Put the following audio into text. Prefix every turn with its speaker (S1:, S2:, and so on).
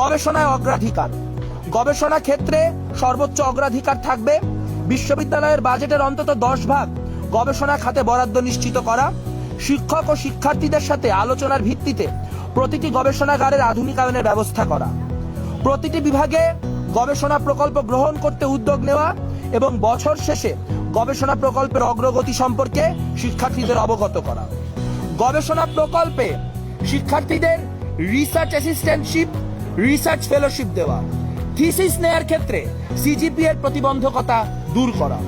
S1: গবেষণায় অগ্রাধিকার। গবেষণা ক্ষেত্রে সর্বোচ্চ অগ্রাধিকার থাকবে বিশ্ববিদ্যালয়ের বাজেটের অন্তত দশ ভাগ গবেষণা খাতে বরাদ্দ নিশ্চিত করা। শিক্ষক ও শিক্ষার্থীদের সাথে আলোচনার ভিত্তিতে প্রতিটি গবেষণাগারের আধুনিকায়নের ব্যবস্থা করা। প্রতিটি বিভাগে গবেষণা প্রকল্প গ্রহণ করতে উদ্যোগ নেওয়া এবং বছর শেষে গবেষণা প্রকল্পের অগ্রগতি সম্পর্কে শিক্ষার্থীদের অবগত করা। গবেষণা প্রকল্পে শিক্ষার্থীদের রিসার্চ অ্যাসিস্ট্যান্টশিপ রিসার্চ ফেলোশিপ দেওয়া। থিসিস নেয়ার ক্ষেত্রে সিজিপিএর প্রতিবন্ধকতা দূর করা।